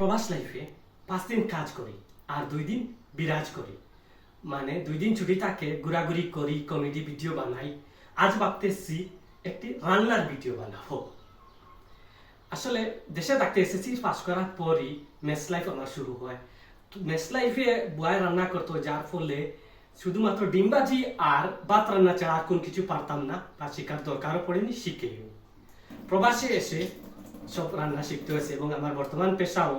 প্রবাস লাইফে পাঁচ দিন কাজ করি আর দুই দিন বিরাজ করি। মানে দুই দিন ছুটি থাকে, ঘোরাঘুরি করি কমেডি ভিডিও বানাই। আজ ভাবতেছি একটি রান্নার ভিডিও বানাবো। আসলে দেশে থাকতে এসেছি পাস করার পরই মেস লাইফ আমার শুরু হয়। মেস লাইফে বয় রান্না করতো, যার ফলে শুধুমাত্র ডিমবাজি আর ভাত রান্না ছাড়া আর কোন কিছু পারতাম না। বা শেখার দরকারও পড়েনি, শিখে প্রবাসে এসে সব রান্না শিখতে হয়েছে এবং আমার বর্তমান পেশাও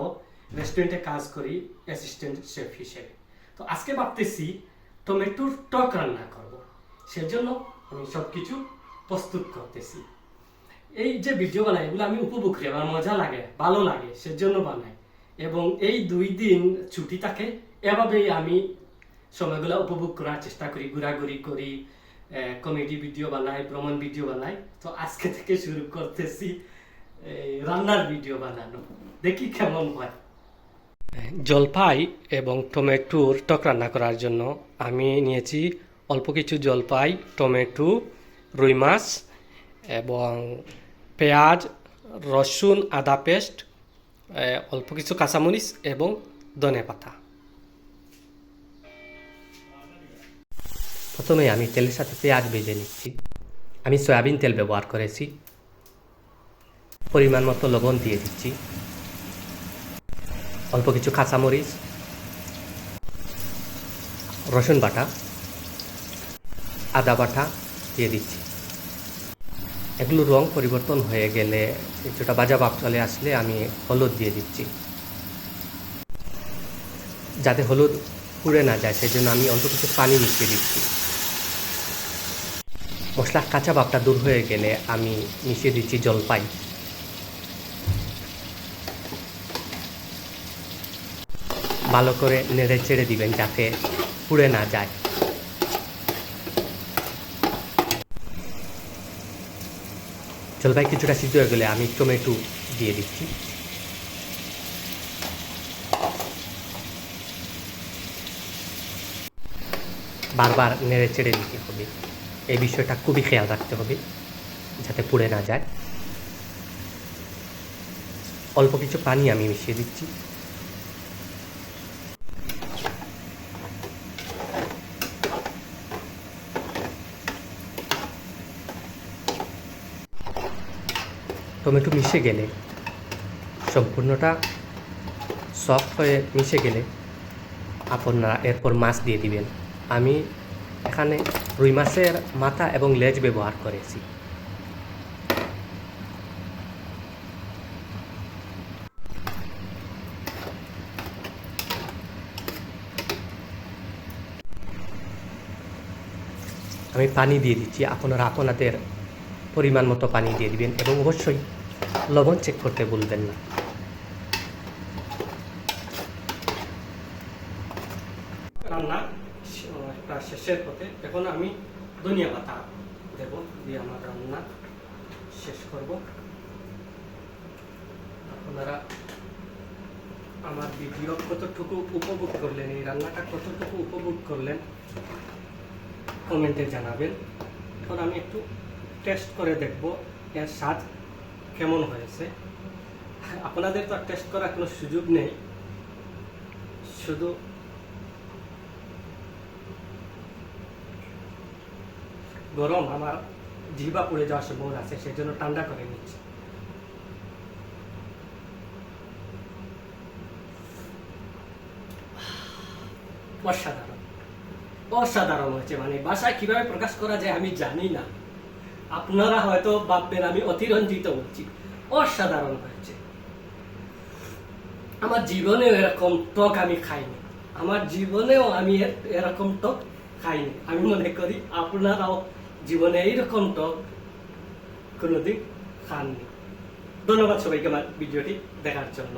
রেস্টুরেন্টে কাজ করি অ্যাসিস্ট্যান্ট শেফ হিসেবে। তো আজকে ভাবতেছি টমেটোর টক রান্না করব। সেজন্য আমি সব কিছু প্রস্তুত করতেছি। এই যে ভিডিও বানাই, এগুলো আমি উপভোগ করি, আমার মজা লাগে, ভালো লাগে, সেজন্য বানাই। এবং এই দুই দিন ছুটি থাকে, এভাবেই আমি সময়গুলো উপভোগ করার চেষ্টা করি, ঘোরাঘুরি করি কমেডি ভিডিও বানাই, ভ্রমণ ভিডিও বানাই। তো আজকে থেকে শুরু করতেছি। রান্নার ভিডিও বানানো। দেখি কেমন হয়। জলপাই এবং টমেটোর টক রান্না করার জন্য আমি নিয়েছি অল্প কিছু জলপাই, টমেটো, রুই মাছ এবং পেঁয়াজ, রসুন, আদা পেস্ট অল্প কিছু কাঁচামরিচ এবং ধনে পাতা। প্রথমে আমি তেলের সাথে পেঁয়াজ ভেজে নিচ্ছি। আমি সয়াবিন তেল ব্যবহার করেছি। পরিমাণ মতো লবণ দিয়ে দিচ্ছি। অল্প কিছু কাঁচামরিচ, রসুন বাটা, আদা বাটা দিয়ে দিচ্ছি। এগুলো রং পরিবর্তন হয়ে গেলে কিছুটা বাজা ভাব চলে আসলে আমি হলুদ দিয়ে দিচ্ছি। যাতে হলুদ পুড়ে না যায় সেই জন্য আমি অল্প কিছু পানি মিশিয়ে দিচ্ছি। মশলার কাঁচা ভাবটা দূর হয়ে গেলে আমি মিশিয়ে দিচ্ছি জলপাই। ভালো করে নেড়ে চেড়ে দিবেন যাতে পুড়ে না যায়। জলপাই কিছুটা সিদ্ধ হয়ে গেলে আমি টমেটো দিয়ে দিচ্ছি। বারবার নেড়ে চেড়ে দিতে হবে। এই বিষয়টা খুবই খেয়াল রাখতে হবে, যাতে পুড়ে না যায়। অল্প কিছু পানি আমি মিশিয়ে দিচ্ছি। টমেটো মিশে গেলে, সম্পূর্ণটা সফট হয়ে মিশে গেলে আপনারা এরপর মাছ দিয়ে দিবেন। আমি এখানে রুই মাছের মাথা এবং লেজ ব্যবহার করেছি। আমি পানি দিয়ে দিচ্ছি। আপনারা আপনাদের পরিমাণ মতো পানি দিয়ে দিবেন এবং অবশ্যই লবণ চেক করতে ভুলবেন না। রান্না প্রায় শেষের পথে। এখন আমি ধনিয়া পাতা দেব, দিয়ে আমার রান্না শেষ করব। আপনারা আমার ভিডিও কতটুকু উপভোগ করলেন, এই রান্নাটা কতটুকু উপভোগ করলেন কমেন্টে জানাবেন। এখন আমি একটু টেস্ট করে দেখব এর স্বাদ কেমন হয়েছে। আপনাদের তো টেস্ট করার কোনো সুযোগ নেই। শুধু গরম, আমার জিহ্বা পুড়ে যাওয়ার সম্ভাবনা আছে সেই জন্য ঠান্ডা করে নিচ্ছি। অসাধারণ অসাধারণ হয়েছে মানে ভাষায় কীভাবে প্রকাশ করা যায় আমি জানি না। আপনারা হয়তো ভাববেন আমি অতিরঞ্জিত হচ্ছি। অসাধারণ হয়েছে। আমার জীবনেও এরকম টক আমি খাইনি। আমার জীবনেও আমি এরকম টক খাইনি। আমি মনে করি আপনারাও জীবনে এইরকম টক কোনোদিন খাননি। ধন্যবাদ সবাইকে আমার ভিডিওটি দেখার জন্য।